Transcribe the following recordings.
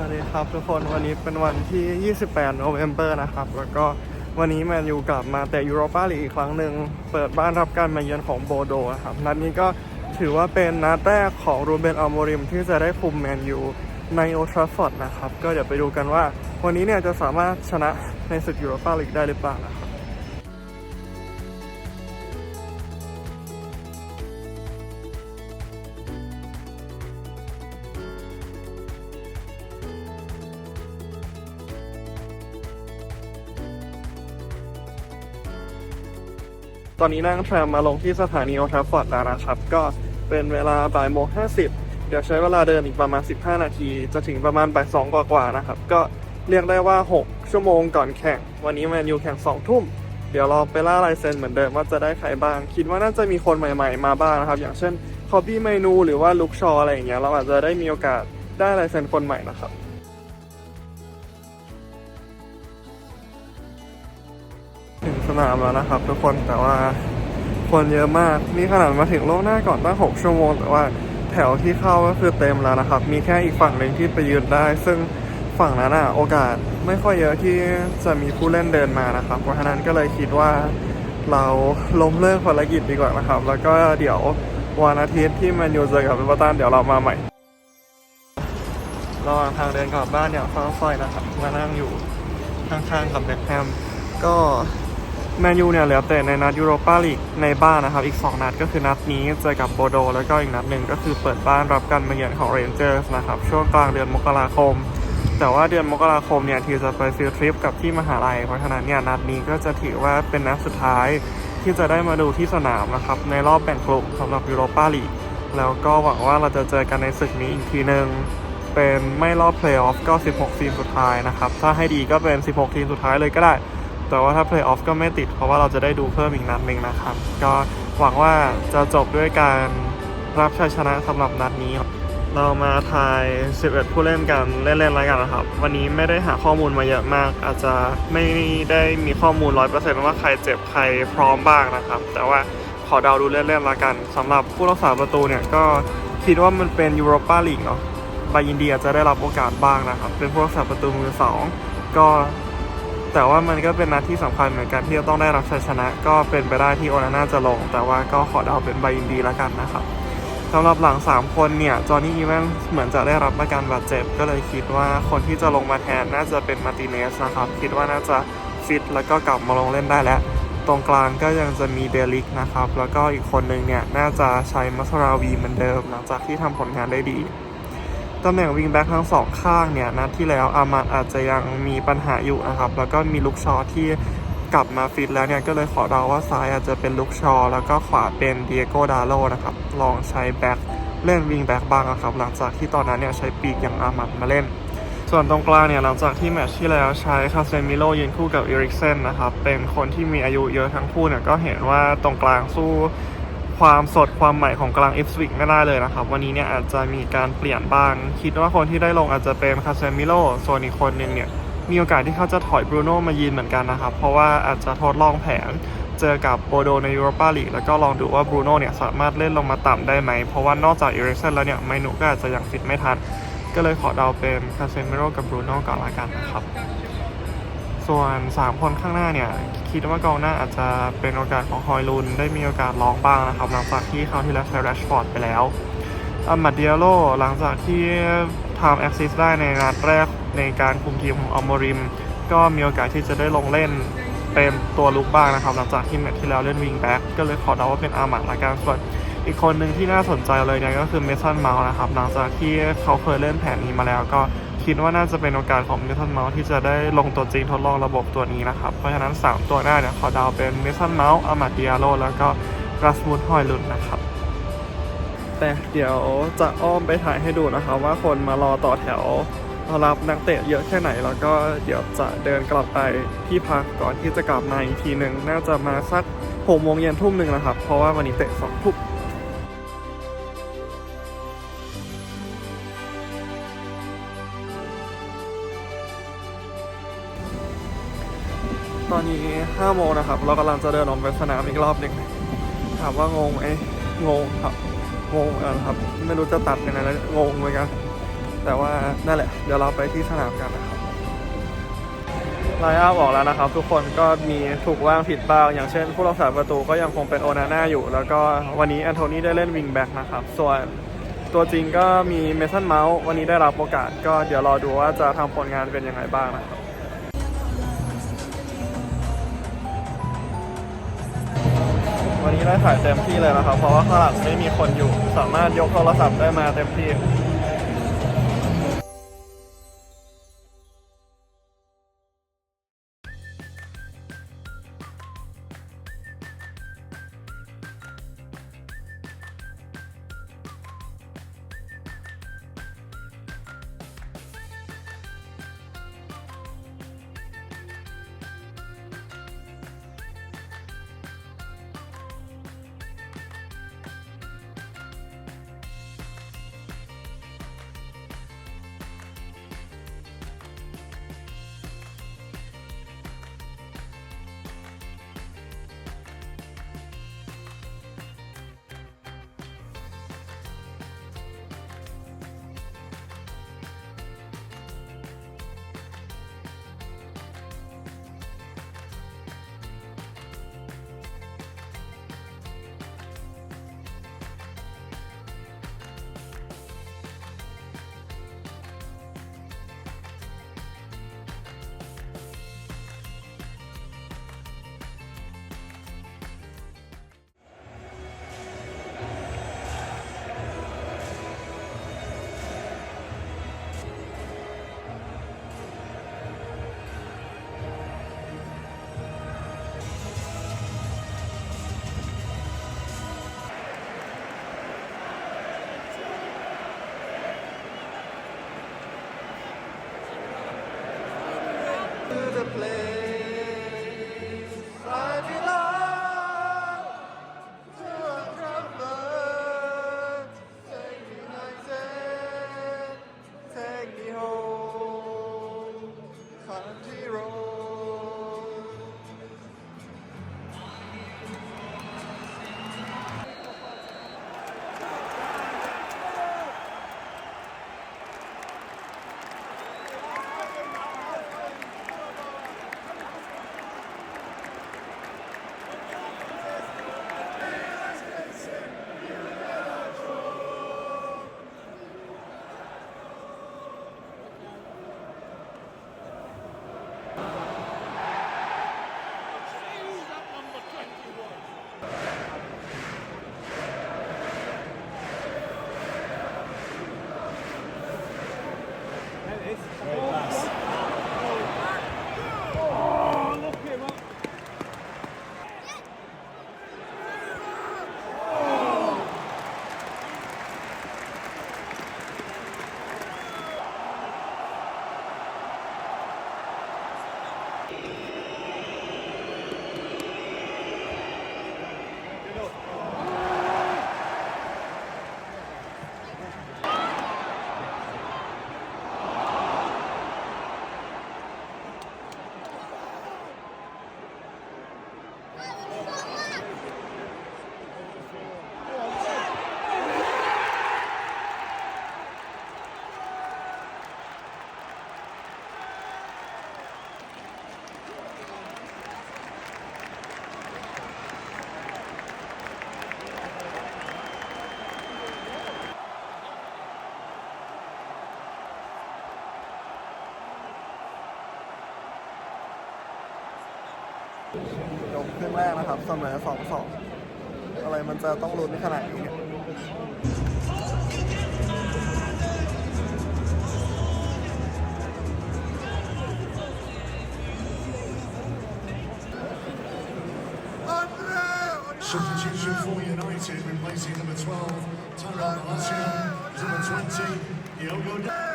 วัสดีครับทุกคนวันนี้เป็นวันที่ 28 โนเวมเปอร์นะครับ แล้วก็วันนี้แมนยูกลับมาแต่ยูโรปาลีกอีกครั้งหนึ่งเปิดบ้านรับการมาเยือนของโบโดครับ นัดนี้ก็ถือว่าเป็นนัดแรกของรูเบนอัลโมริมที่จะได้คุมแมนยูในโอทราฟอร์ดนะครับ ก็เดี๋ยวไปดูกันว่า วันนี้เนี่ยจะสามารถชนะในศึกยูโรปาลีกได้หรือเปล่านะครับ ตอนนี้นั่งแทรมมาลงที่สถานีโอทราฟอร์ดแล้วนะครับ ก็เป็นเวลาบ่ายโมงห้าสิบเดี๋ยวใช้เวลาเดินอีกประมาณ 15 นาที จะถึงประมาณบ่ายสองกว่าๆนะครับ ก็เรียกได้ว่า 6 ชั่วโมงก่อนแข่ง วันนี้แมนยูแข่ง2ทุ่ม เดี๋ยวเราไปล่าลายเซ็นเหมือนเดิมว่าจะได้ใครบ้าง คิดว่าน่าจะมีคนใหม่ๆ มาบ้างนะครับ อย่างเช่นคอบี้เมนูหรือว่าลุกชออะไรอย่างเงี้ย เราอาจจะได้มีโอกาสได้ลายเซ็นคนใหม่นะครับ นามแล้วนะครับ ทุกคนแต่ว่าคนเยอะมากนี่ขนาดมาถึงโลกหน้าก่อนตั้ง 6 ชั่วโมง แต่ว่าแถวที่เข้าก็คือเต็มแล้วนะครับ มีแค่อีกฝั่งหนึ่งที่ไปยืนได้ ซึ่งฝั่งนั้นอะโอกาสไม่ค่อยเยอะที่จะมีผู้เล่นเดินมานะครับ เพราะฉะนั้นก็เลยคิดว่าเราล้มเลิกภารกิจดีกว่านะครับ แล้วก็เดี๋ยววันอาทิตย์ที่แมนยูเจอกับเอเวอร์ตันเดี๋ยวเรามาใหม่ระหว่างทางเดินกลับบ้านเนี่ยฟ้าไฟนะครับมานั่งอยู่ข้างๆกับแบ็คแฮมก็ แมนยูเนี่ยเหลือแต่ในนัดยูโรปาลีกในบ้านนะครับ อีก 2 นัดก็คือนัดนี้เจอกับโบโด แล้วก็อีกนัดหนึ่งก็คือเปิดบ้านรับการมาเยือนของเรนเจอร์สนะครับ ช่วงกลางเดือนมกราคม แต่ว่าเดือนมกราคมเนี่ยทีจะไปฟิลทริปกับที่มหาลัย เพราะฉะนั้นเนี่ยนัดนี้ก็จะถือว่าเป็นนัดสุดท้ายที่จะได้มาดูที่สนามนะครับ ในรอบแบ่งกลุ่มสำหรับยูโรปาลีกแล้วก็หวังว่าเราจะเจอกันในศึกนี้อีกทีหนึ่งเป็นไม่รอบเพลย์ออฟก็ 16 ทีมสุดท้ายนะครับ ถ้าให้ดีก็เป็น 16 ทีมสุดท้ายเลยก็ได้ แต่ว่าถ้าเพลย์ออฟก็ไม่ติด เพราะว่าเราจะได้ดูเพิ่มอีกนัดหนึ่งนะครับ ก็หวังว่าจะจบด้วยการรับชัยชนะสำหรับนัดนี้ เรามาทาย 11 ผู้เล่นกันเล่นๆแล้วกันนะครับ วันนี้ไม่ได้หาข้อมูลมาเยอะมาก อาจจะไม่ได้มีข้อมูล 100%ว่าใครเจ็บใครพร้อมบ้างนะครับ แต่ว่าขอเดาดูเล่นๆแล้วกันสำหรับผู้รักษาประตูเนี่ยก็คิดว่ามันเป็นยูโรปาลีกเนาะบายินเดียจะได้รับโอกาสบ้างนะครับ เป็นผู้รักษาประตูมือสองก็ แต่ว่ามันก็เป็นนัดที่สำคัญเหมือนกันที่จะต้องได้รับชัยชนะ ก็เป็นไปได้ที่โอนาน่าจะลง แต่ว่าก็ขอเดาเป็นไบอินดีแล้วกันนะครับสำหรับหลัง 3 คนเนี่ย จอห์นนี่อีแวนเหมือนจะได้รับอาการบาดเจ็บ ก็เลยคิดว่าคนที่จะลงมาแทนน่าจะเป็นมาติเนสนะครับ คิดว่าน่าจะฟิตแล้วก็กลับมาลงเล่นได้แล้ว ตรงกลางก็ยังจะมีเดลิกนะครับ แล้วก็อีกคนนึงเนี่ย น่าจะใช้มัสราวีเหมือนเดิม หลังจากที่ทำผลงานได้ดี ตำแหน่งวิงแบ็กทั้งสองข้างเนี่ยนัดที่แล้วอามัดอาจจะยังมีปัญหาอยู่นะครับ แล้วก็มีลุกชอที่กลับมาฟิตแล้วเนี่ยก็เลยขอเดาว่าซ้ายอาจจะเป็นลุกชอ แล้วก็ขวาเป็นเดียโกดาโลนะครับ ลองใช้แบ็กเล่นวิงแบ็กบ้างนะครับ หลังจากที่ตอนนั้นเนี่ยใช้ปีกอย่างอามัดมาเล่น ส่วนตรงกลางเนี่ยหลังจากที่แมตช์ที่แล้วใช้คาเซมิโลยืนคู่กับเอริกเซนนะครับเป็นคนที่มีอายุเยอะทั้งคู่เนี่ยก็เห็นว่าตรงกลางสู้ ความสดความใหม่ของกลางอิฟสวิกไม่ได้เลยนะครับ วันนี้เนี่ยอาจจะมีการเปลี่ยนบ้าง คิดว่าคนที่ได้ลงอาจจะเป็นคาเซมิโลส่วนอีกคนหนึ่งเนี่ยมีโอกาสที่เขาจะถอยบรูโน่มายืนเหมือนกันนะครับ เพราะว่าอาจจะทดลองแผนเจอกับโบโดในยูโรปาลีกแล้วก็ลองดูว่าบรูโน่เนี่ยสามารถเล่นลงมาต่ำได้ไหม เพราะว่านอกจากเอริกเซนแล้วเนี่ยไมนุก็อาจจะยังฟิตไม่ทัน ก็เลยขอเดาเป็นคาเซมิโลกับบรูโน่ก่อนละกันนะครับ ส่วน 3 คนข้างหน้าเนี่ยคิดว่ากองหน้าอาจจะเป็นโอกาสของฮอยลุนได้มีโอกาสลองบ้างนะครับ หลังจากที่เขาวที่แล้วใช้แรชฟอร์ดไปแล้วอามัดเดียโลหลังจากที่ทำแอคซิสได้ในนัดแรกในการคุมทีมของอัลโมริม ก็มีโอกาสที่จะได้ลงเล่นเป็นตัวลุกบ้างนะครับ หลังจากที่แมตช์ที่แล้วเล่นวิงแบ็กก็เลยขอเดาว่าเป็นอามัดละกันส่วนอีกคนหนึ่งที่น่าสนใจเลยเนี่ยก็คือเมสันเมาส์นะครับ หลังจากที่เขาเคยเล่นแผนนี้มาแล้วก็ คิดว่าน่าจะเป็นโอกาสของเมสันเมาส์ที่จะได้ลงตัวจริงทดลองระบบตัวนี้นะครับ เพราะฉะนั้น 3 ตัวหน้าเนี่ยขอดาวเป็นเมสันเมาส์อามาดิอาโลแล้วก็รัสมุดฮอยลุนนะครับ แต่เดี๋ยวจะอ้อมไปถ่ายให้ดูนะครับ ว่าคนมารอต่อแถวรับนักเตะเยอะแค่ไหน แล้วก็เดี๋ยวจะเดินกลับไปที่พักก่อนที่จะกลับมาอีกทีหนึ่งน่าจะมาสักหกโมงเย็นทุ่มหนึ่งนะครับ เพราะว่าวันนี้เตะสองทุ่ม 5โมงนะครับ เรากำลังจะเดินออกไปสนามอีกรอบหนึ่งถามว่างงไหมงงครับ งงเหมือนกันครับ ไม่รู้จะตัดยังไงแล้วงงเหมือนกัน แต่ว่านั่นแหละ เดี๋ยวเราไปที่สนามกันนะครับไลน์อัพออกแล้วนะครับ ทุกคนก็มีถูกว่างผิดบ้าง อย่างเช่น ผู้รักษาประตูก็ยังคงเป็นโอนาน่าอยู่ แล้วก็วันนี้แอนโทนีได้เล่นวิงแบ็กนะครับ ส่วนตัวจริงก็มีเมสันเมาส์วันนี้ได้รับโอกาส ก็เดี๋ยวรอดูว่าจะทำผลงานเป็นยังไงบ้างนะครับ วันนี้ได้ถ่ายเต็มที่เลยนะครับ เพราะว่าข้างหลังไม่มีคนอยู่ สามารถยกโทรศัพท์ได้มาเต็มที่ the place ครึ่งแรกนะครับเสมอสองสองอะไรมันจะต้องลุ้นขนาดนี้เนี่ย Substitution for United, replacing number 12, Tyrone Malacia, number 20, Diogo.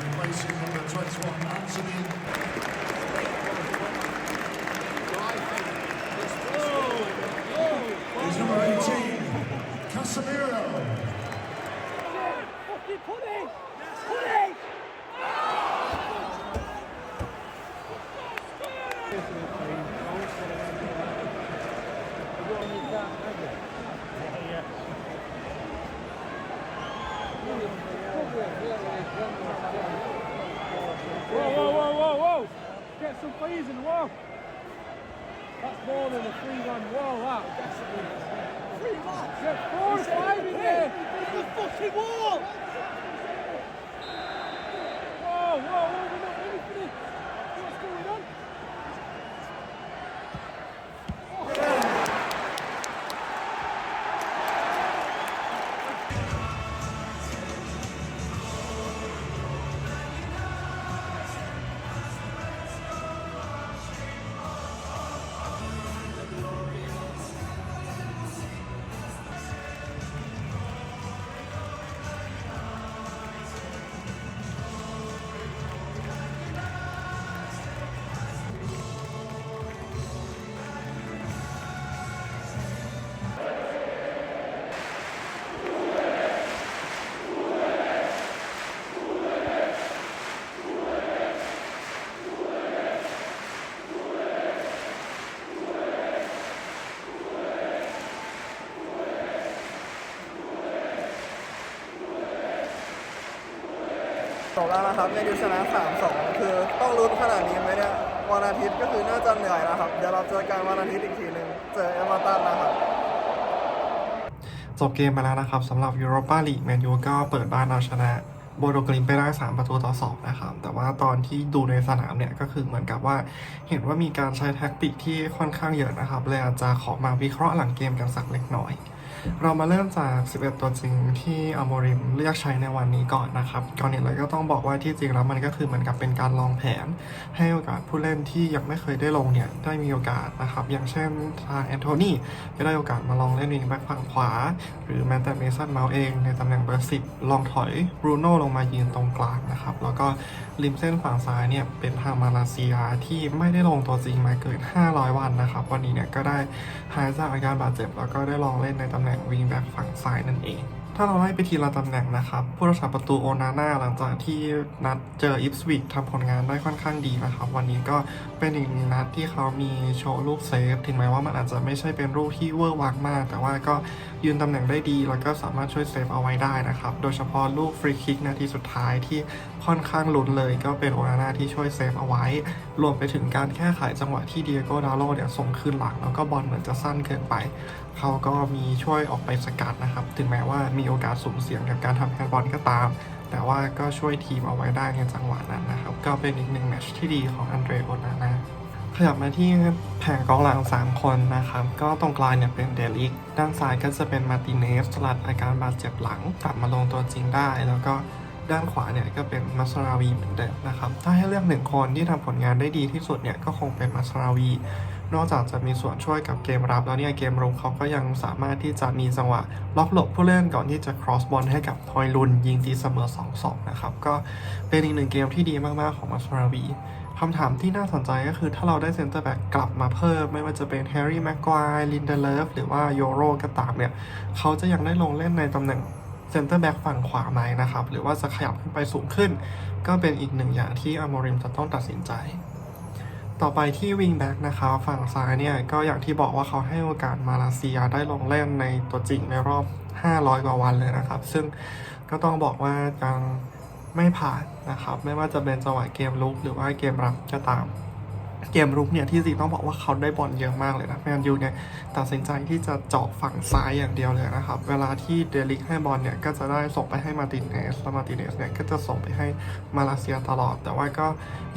replacing number 21, Anthony. Casemiro. Put it! Put it! 최고! แล้วนะครับแมนยูชนะ3-2 คือต้องลุ้นขนาดนี้ไหมเนี่ยวันอาทิตย์ก็คือน่าจะเหนื่อยนะครับ เดี๋ยวเราเจอกันวันอาทิตย์อีกทีหนึ่งเจอเอเวอร์ตันนะครับจบเกมไปแล้วนะครับสำหรับยูโรปาลีกแมนยูก็เปิดบ้านเอาชนะโบโดกลิมไปได้ 3 ประตูต่อ 2 นะครับ แต่ว่าตอนที่ดูในสนามเนี่ย ก็คือเหมือนกับว่าเห็นว่ามีการใช้แท็กติกที่ค่อนข้างเยอะนะครับ เลยอาจจะขอมาวิเคราะห์หลังเกมกันสักเล็กน้อย เรามาเริ่มจาก 11 ตัวจริงที่อัลโมริมเลือกใช้ในวันนี้ก่อนนะครับ ก่อนอื่นเลยก็ต้องบอกว่าที่จริงแล้วมันก็คือเหมือนกับเป็นการลองแผน ให้โอกาสผู้เล่นที่ยังไม่เคยได้ลงเนี่ยได้มีโอกาสนะครับ อย่างเช่นทางแอนโทนีก็ได้โอกาสมาลองเล่นวิงแบ็คฝั่งขวา หรือแม้แต่เมสันเมาเองในตำแหน่งเบอร์สิบลองถอยบรูโน่ลงมายืนตรงกลางนะครับ แล้วก็ ริมเส้นฝั่งซ้ายเนี่ยเป็นทางมาเลเซียที่ไม่ได้ลงตัวจริงมาเกิน 500 วันนะครับ วันนี้เนี่ยก็ได้หายจากอาการบาดเจ็บ แล้วก็ได้ลองเล่นในตำแหน่งวิงแบ็คฝั่งซ้ายนั่นเอง ถ้าเราไล่ไปทีละตำแหน่งนะครับ ผู้รักษาประตูโอนาน่าหลังจากที่นัดเจออิฟสวิกทำผลงานได้ค่อนข้างดีนะครับ วันนี้ก็เป็นอีกหนึ่งนัดที่เขามีโชว์ลูกเซฟ ถึงแม้ว่ามันอาจจะไม่ใช่เป็นลูกที่เวอร์วังมาก แต่ว่าก็ยืนตำแหน่งได้ดี แล้วก็สามารถช่วยเซฟเอาไว้ได้นะครับ โดยเฉพาะลูกฟรีคิกนาทีสุดท้ายที่ค่อนข้างลุ้นเลย ก็เป็นโอนาน่าที่ช่วยเซฟเอาไว้ รวมไปถึงการแก้ไขจังหวะที่เดียโกดาโลเนี่ยส่งคืนหลัง แล้วก็บอลเหมือนจะสั้นเกินไป เขาก็มีช่วยออกไปสกัดนะครับ ถึงแม้ว่ามีโอกาสสูงเสี่ยงกับการทำแฮนด์บอลก็ตาม แต่ว่าก็ช่วยทีมเอาไว้ได้ในจังหวะนั้นนะครับ ก็เป็นอีกหนึ่งแมตช์ที่ดีของอันเดรโอนานาขยับมาที่แผงกองหลัง 3 คนนะครับ ก็ตรงกลางเนี่ยเป็นเดลิก ด้านซ้ายก็จะเป็นมาร์ติเนสสลัดอาการบาดเจ็บหลังกลับมาลงตัวจริงได้ แล้วก็ ด้านขวาเนี่ยก็เป็นมัสราวีเหมือนเดิมนะครับถ้าให้เลือกหนึ่งคนที่ทำผลงานได้ดีที่สุดเนี่ยก็คงเป็นมัสราวี นอกจากจะมีส่วนช่วยกับเกมรับแล้วเนี่ยเกมรุกเขาก็ยังสามารถที่จะมีจังหวะล็อกหลบผู้เล่นก่อนที่จะ cross บอลให้กับทอยลุนยิงตีเสมอ 2-2 นะครับก็เป็นอีกหนึ่งเกมที่ดีมากๆของมัสราวีคำถามที่น่าสนใจก็คือถ้าเราได้เซนเตอร์แบ็กกลับมาเพิ่ม ไม่ว่าจะเป็นแฮร์รี่แม็กควายลินเดเลฟหรือว่าโยโรก็ตามเนี่ย เขาจะยังได้ลงเล่นในตำแหน่ง เซนเตอร์แบ็กฝั่งขวาไหมนะครับ หรือว่าจะขยับขึ้นไปสูงขึ้น ก็เป็นอีกหนึ่งอย่างที่อโมริมจะต้องตัดสินใจ ต่อไปที่วิงแบ็กนะคะฝั่งซ้ายเนี่ย ก็อย่างที่บอกว่าเขาให้โอกาสมาเลเซียได้ลงเล่นในตัวจริงในรอบ 500 กว่าวันเลยนะครับ ซึ่งก็ต้องบอกว่ายังไม่ผ่านนะครับ ไม่ว่าจะเป็นจังหวะเกมลุกหรือว่าเกมรับก็ตาม เกมรุกเนี่ยที่จริต้องบอกว่าเขาได้บอลเยอะมากเลยนะแมนยูเนี่ยตัดสินใจที่จะเจาะฝั่งซ้ายอย่างเดียวเลยนะครับ เวลาที่เดลิกให้บอลเนี่ยก็จะได้ส่งไปให้มาตินเนสแล้วมาตินเนสเนี่ยก็จะส่งไปให้มาเลเซียตลอด แต่ว่าก็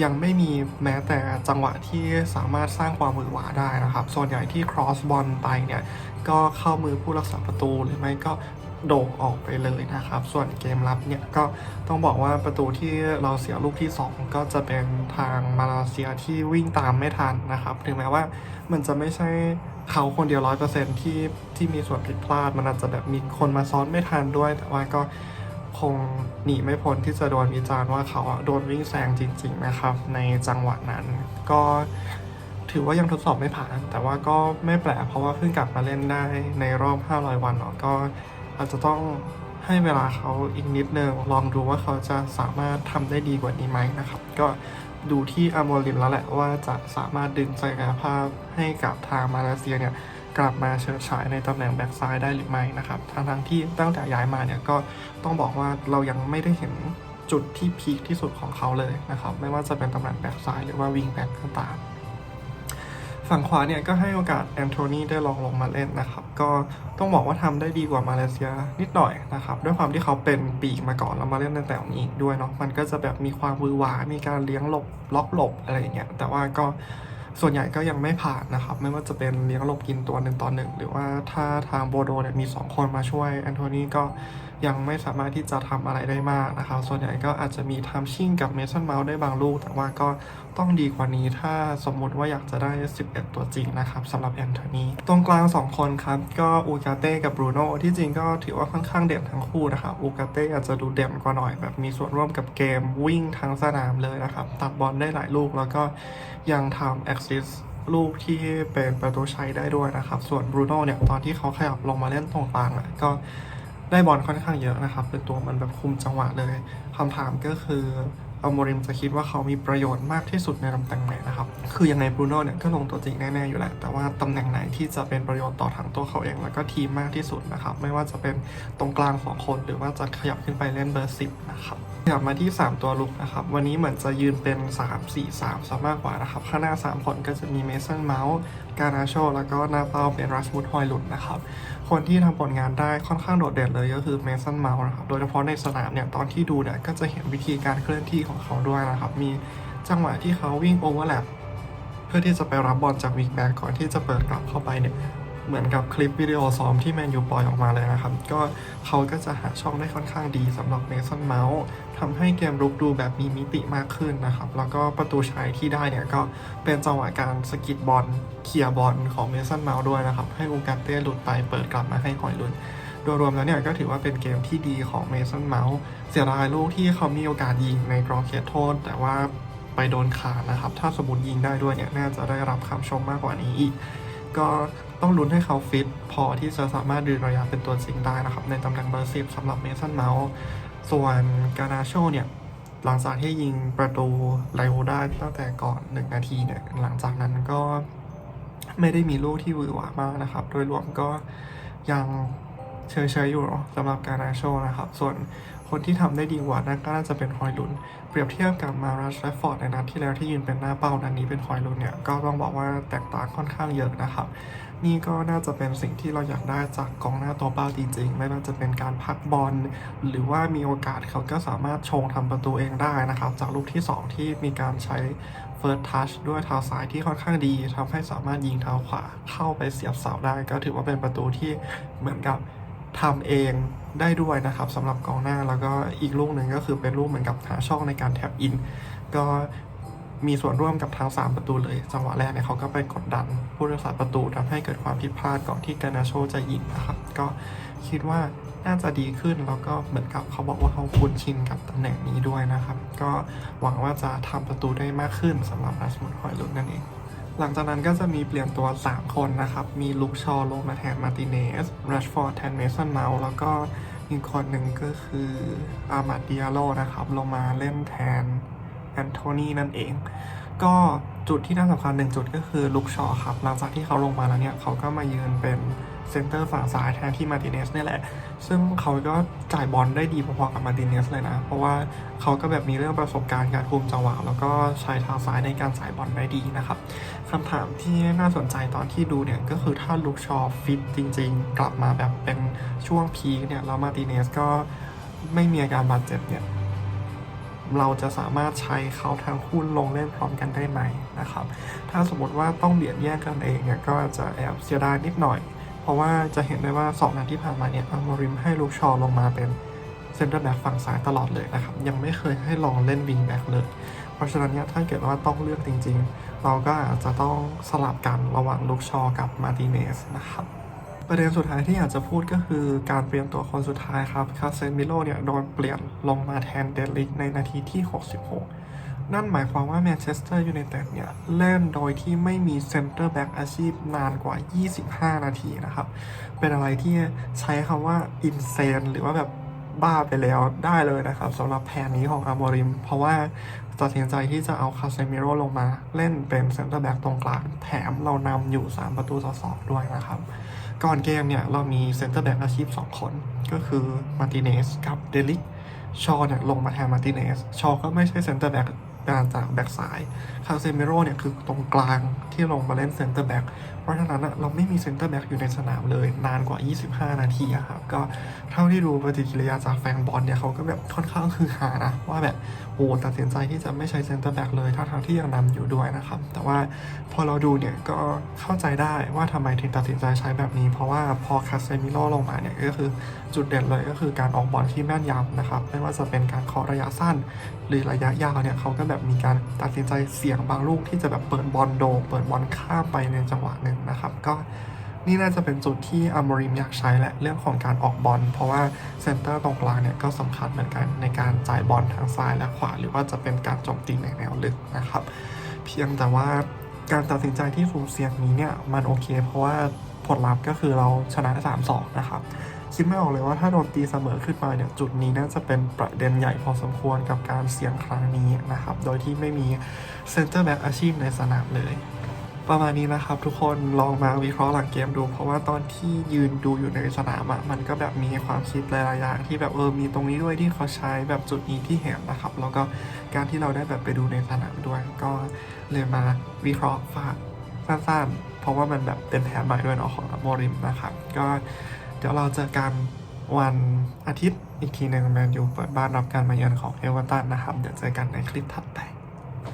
ยังไม่มีแม้แต่จังหวะที่สามารถสร้างความมือหวาได้นะครับ ส่วนใหญ่ที่ครอสบอลไปเนี่ยก็เข้ามือผู้รักษาประตูหรือไม่ก็ โด่งออกไปเลยนะครับ ส่วนเกมรับเนี่ยก็ต้องบอกว่าประตูที่เราเสียลูกที่ 2 ก็จะเป็นทางมาเลเซียที่วิ่งตามไม่ทันนะครับ ถึงแม้ว่ามันจะไม่ใช่เขาคนเดียวร้อยเปอร์เซ็นที่ที่มีส่วนผิดพลาด มันอาจจะแบบมีคนมาซ้อนไม่ทันด้วย แต่ว่าก็คงหนีไม่พ้นที่จะโดนวิจารณ์ว่าเขาอะโดนวิ่งแซงจริง ๆนะครับ ในจังหวะนั้นก็ถือว่ายังทดสอบไม่ผ่าน แต่ว่าก็ไม่แปลกเพราะว่าเพิ่งกลับมาเล่นได้ในรอบ 500 วันเนาะก็ อาจจะต้องให้เวลาเขาอีกนิดนึงลองดูว่าเขาจะสามารถทำได้ดีกว่านี้ไหมนะครับ ก็ดูที่อโมริมแล้วแหละว่าจะสามารถดึงศักยภาพให้กับทางมาเลเซียเนี่ยกลับมาเฉิดฉายในตำแหน่งแบ็กซ้ายได้หรือไม่นะครับทางทางที่ตั้งแต่ย้ายมาเนี่ยก็ต้องบอกว่าเรายังไม่ได้เห็นจุดที่พีคที่สุดของเขาเลยนะครับ ไม่ว่าจะเป็นตำแหน่งแบ็กซ้ายหรือว่าวิงแบ็กก็ตาม ฝั่งขวาเนี่ยก็ให้โอกาสแอนโทนีได้ลองลงมาเล่นนะครับ ก็ต้องบอกว่าทำได้ดีกว่ามาเลเซียนิดหน่อยนะครับ ด้วยความที่เขาเป็นปีกมาก่อนแล้วมาเล่นในแต่นี้อีกด้วยเนาะมันก็จะแบบมีความวือหวา มีการเลี้ยงหลบล็อกหลบอะไรอย่างเงี้ยแต่ว่าก็ส่วนใหญ่ก็ยังไม่ผ่านนะครับ ไม่ว่าจะเป็นเลี้ยงหลบกินตัวหนึ่งต่อหนึ่งหรือว่าถ้าทางโบโดเนี่ยมี 2 คนมาช่วยแอนโทนีก็ ยังไม่สามารถที่จะทำอะไรได้มากนะครับ ส่วนใหญ่ก็อาจจะมีทำชิ่งกับเมสันเมาส์ได้บางลูก แต่ว่าก็ต้องดีกว่านี้ถ้าสมมุติว่าอยากจะได้ 11 ตัวจริงนะครับสำหรับแอนโทนีตรงกลาง 2 คนครับ ก็อูกาเต้กับบรูโน่ที่จริงก็ถือว่าค่อนข้างเด่นทั้งคู่นะครับอูกาเต้อาจจะดูเด่นกว่าหน่อยแบบมีส่วนร่วมกับเกมวิ่งทั้งสนามเลยนะครับ ตัดบอลได้หลายลูกแล้วก็ยังทำแอคซิสลูกที่เป็นประตูชัยได้ด้วยนะครับ ส่วนบรูโน่เนี่ย ตอนที่เขาขยับลงมาเล่นตรงกลางอะก็ ได้บอลค่อนข้างเยอะนะครับ เป็นตัวมันแบบคุมจังหวะเลยคำถามก็คืออัลโมริมจะคิดว่าเขามีประโยชน์มากที่สุดในตำแหน่งไหนนะครับ คือยังไงบรูโน่เนี่ยก็ลงตัวจริงแน่ ๆ อยู่แหละ แต่ว่าตำแหน่งไหนที่จะเป็นประโยชน์ต่อทั้งตัวเขาเองแล้วก็ทีมมากที่สุดนะครับ ไม่ว่าจะเป็นตรงกลางสองคนหรือว่าจะขยับขึ้นไปเล่นเบอร์สิบนะครับกลับมาที่ 3 ตัวลุกนะครับ วันนี้เหมือนจะยืนเป็น 3 4 3ซะมากกว่านะครับ ข้างหน้า 3 คนก็จะมีเมสันเมาส์การาโชแล้วก็หน้าเป้าเป็นรัสมุดฮอยลุนนะครับ คนที่ทำผลงานได้ค่อนข้างโดดเด่นเลยก็คือเมสันเมาส์นะครับ โดยเฉพาะในสนามเนี่ย ตอนที่ดูเนี่ย ก็จะเห็นวิธีการเคลื่อนที่ของเขาด้วยนะครับ มีจังหวะที่เขาวิ่งโอเวอร์แลปเพื่อที่จะไปรับบอลจากวิกแบ็กก่อนที่จะเปิดกลับเข้าไปเนี่ย เหมือนกับคลิปวิดีโอซ้อมที่แมนยูปล่อยออกมาเลยนะครับ ก็เขาก็จะหาช่องได้ค่อนข้างดีสำหรับเมสันเมาส์ทำให้เกมรุกดูแบบมีมิติมากขึ้นนะครับ แล้วก็ประตูชัยที่ได้เนี่ยก็เป็นจังหวะการสกิดบอลเคลียบอลของเมสันเมาส์ด้วยนะครับ ให้อูการเต้หลุดไปเปิดกลับมาให้หอยลุนโดยรวมแล้วเนี่ยก็ถือว่าเป็นเกมที่ดีของเมสันเมาส์เสียดายลูกที่เขามีโอกาสยิงในกรอบเขตโทษ แต่ว่าไปโดนขานะครับ ถ้าสมมติยิงได้ด้วยเนี่ยน่าจะได้รับคำชมมากกว่านี้อีกก็ ต้องลุ้นให้เขาฟิตพอที่จะสามารถดืนระยะเป็นตัวจริงได้นะครับ ในตำแหน่งเบอร์สิบสำหรับเมสันเมาส์ส่วนกานาโชเนี่ย หลังจากที่ยิงประตูไลโอได้ตั้งแต่ก่อนหนึ่งนาทีเนี่ย หลังจากนั้นก็ไม่ได้มีลูกที่วือหวามากนะครับ โดยรวมก็ยังเฉยๆอยู่สำหรับการนาโชนะครับ ส่วนคนที่ทำได้ดีกว่านั่นก็น่าจะเป็นฮอยลุน เปรียบเทียบกับมารัชแรฟฟอร์ดในนัดที่แล้วที่ยืนเป็นหน้าเป้านัดนนี้เป็นฮอยลุนเนี่ย ก็ต้องบอกว่าแตกต่างค่อนข้างเยอะนะครับ นี่ก็น่าจะเป็นสิ่งที่เราอยากได้จากกองหน้าตัวเป้าจริงๆ ไม่ว่าจะเป็นการพักบอล หรือว่ามีโอกาสเขาก็สามารถชงทำประตูเองได้นะครับ จากลูกที่ 2 ที่มีการใช้ First Touch ด้วยเท้าซ้ายที่ค่อนข้างดีทำให้สามารถยิงเท้าขวาเข้าไปเสียบเสาได้ ก็ถือว่าเป็นประตูที่เหมือนกับทำเองได้ด้วยนะครับสำหรับกองหน้าแล้วก็อีกลูกหนึ่งก็คือเป็นลูกเหมือนกับหาช่องในการแท็บอิน ก็ มีส่วนร่วมกับทั้ง3 ประตูเลย จังหวะแรกเนี่ยเขาก็ไปกดดันผู้รักษาประตูทำให้เกิดความผิดพลาดก่อนที่กานาโชจะยิงนะครับ ก็คิดว่าน่าจะดีขึ้นแล้วก็เหมือนกับเขาบอกว่าเขาคุ้นชินกับตำแหน่งนี้ด้วยนะครับ ก็หวังว่าจะทำประตูได้มากขึ้นสำหรับรัสมุดฮอยลุนนั่นเองหลังจากนั้นก็จะมีเปลี่ยนตัว 3 คนนะครับ มีลุคชอลงมาแทนมาร์ติเนสรัชฟอร์ดแทนเมสันเมาแล้วก็อีกคนหนึ่งก็คืออามาดิอาโลนะครับ ลงมาเล่นแทน แอนโทนีนั่นเอง ก็จุดที่น่าสำคัญหนึ่งจุดก็คือลุกชอครับ หลังจากที่เขาลงมาแล้วเนี่ย เขาก็มายืนเป็นเซนเตอร์ฝั่งซ้ายแทนที่มาร์ติเนสเนี่ยแหละ ซึ่งเขาก็จ่ายบอลได้ดีพอๆกับมาร์ติเนสเลยนะ เพราะว่าเขาก็แบบมีเรื่องประสบการณ์การคุมจังหวะ แล้วก็ใช้เท้าซ้ายในการจ่ายบอลได้ดีนะครับคำถามที่น่าสนใจตอนที่ดูเนี่ย ก็คือถ้าลุกชอฟิตจริงๆ กลับมาแบบเป็นช่วงพีคเนี่ย แล้วมาร์ติเนสก็ไม่มีอาการบาดเจ็บเนี่ย เราจะสามารถใช้เขาทั้งคู่ลงเล่นพร้อมกันได้ไหมนะครับ ถ้าสมมติว่าต้องเบียดแย่งกันเองเนี่ยก็จะแอบเสียดายนิดหน่อย เพราะว่าจะเห็นได้ว่า2นัดที่ผ่านมาเนี่ยอาโมริมให้ลูกชอลงมาเป็นเซนเตอร์แบ็กฝั่งซ้ายตลอดเลยนะครับ ยังไม่เคยให้ลองเล่นวิงแบ็กเลย เพราะฉะนั้นเนี่ยถ้าเกิดว่าต้องเลือกจริง ๆ เราก็อาจจะต้องสลับกันระหว่างลูกชอกับมาร์ติเนสนะครับ ประเด็นสุดท้ายที่อยากจะพูดก็คือการเปลี่ยนตัวคนสุดท้ายครับ คาเซมิโลเนี่ยโดนเปลี่ยนลงมาแทนเดลิกในนาทีที่ 66 นั่นหมายความว่าแมนเชสเตอร์ยูไนเต็ดเนี่ย เล่นโดยที่ไม่มีเซนเตอร์แบ็กอาชีพนานกว่า 25 นาทีนะครับ เป็นอะไรที่ใช้คำว่าอินเซนหรือว่าแบบบ้าไปแล้วได้เลยนะครับสำหรับแผนนี้ของอาโมริม เพราะว่าตัดสินใจที่จะเอาคาเซมิโรลงมา เล่นเป็นเซนเตอร์แบ็กตรงกลางแถมเรานำอยู่ 3 ประตูต่อสองด้วยนะครับ ก่อนเกมเนี่ย เรามีเซนเตอร์แบ็กอาชีพ 2 คน ก็คือมาร์ติเนสกับเดลิกชอเนี่ยลงมาแทนมาร์ติเนสชอก็ไม่ใช่เซนเตอร์แบ็กการจากแบ็กซ้าย คาเซมิโรเนี่ยคือตรงกลางที่ลงมาเล่นเซนเตอร์แบ็ก เพราะฉะนั้นเราไม่มีเซนเตอร์แบ็กอยู่ในสนามเลย นานกว่า 25 นาทีครับก็เท่าที่ดูปฏิกิริยาจากแฟนบอลเนี่ยเขาก็แบบค่อนข้างคือหานะ ว่าแบบโอ้ตัดสินใจที่จะไม่ใช้เซนเตอร์แบ็กเลยทั้งที่ยังนำอยู่ด้วยนะครับ แต่ว่าพอเราดูเนี่ยก็เข้าใจได้ว่าทำไมถึงตัดสินใจใช้แบบนี้ เพราะว่าพอคาเซมิโลลงมาเนี่ยก็คือจุดเด่นเลยก็คือการออกบอลที่แม่นยำนะครับไม่ว่าจะเป็นการเคาะระยะสั้น หรือระยะยาวเนี่ยเขาก็แบบมีการตัดสินใจเสี่ยงบางลูกที่จะแบบเปิดบอลโด เปิดบอลข้ามไปในจังหวะหนึ่งนะครับ ก็นี่น่าจะเป็นจุดที่อ m มริมอยากใช้แหละเรื่องของการออกบอลเพราะว่าเซนเตอร์ตรงกลางเนี่ยก็สำคัญเหมือนกันในการจ่ายบอลทางซ้ายและขวา หรือว่าจะเป็นการโจมตีในแนวลึกนะครับ เพียงแต่ว่าการตัดสินใจที่สุ่มเสี่ยงนี้เนี่ยมันโอเค เพราะว่าผลลัพธ์ก็คือเราชนะ3-2นะครับ คิดไม่ออกเลยว่าถ้าโดนตีเสมอขึ้นมาเนี่ยจุดนี้น่าจะเป็นประเด็นใหญ่พอสมควรกับการเสี่ยงครั้งนี้นะครับ โดยที่ไม่มีเซนเตอร์แบ็กอาชีพในสนามเลยประมาณนี้นะครับทุกคนลองมาวิเคราะห์หลังเกมดู เพราะว่าตอนที่ยืนดูอยู่ในสนามอะมันก็แบบมีความคิดหลายๆอย่างที่แบบเออมีตรงนี้ด้วยที่เขาใช้แบบจุดนี้ที่เห็นนะครับ แล้วก็การที่เราได้แบบไปดูในสนามด้วย ก็เลยมาวิเคราะห์ฝากสั้นๆ เพราะว่ามันแบบเป็นแผนใหม่ด้วยเนาะของโมริมนะครับ ก็ เดี๋ยวเราเจอกันวันอาทิตย์อีกทีหนึ่งแมนยูเปิดบ้านรับการมาเยือนของเอเวอร์ตันนะครับ เดี๋ยวเจอกันในคลิปถัดไป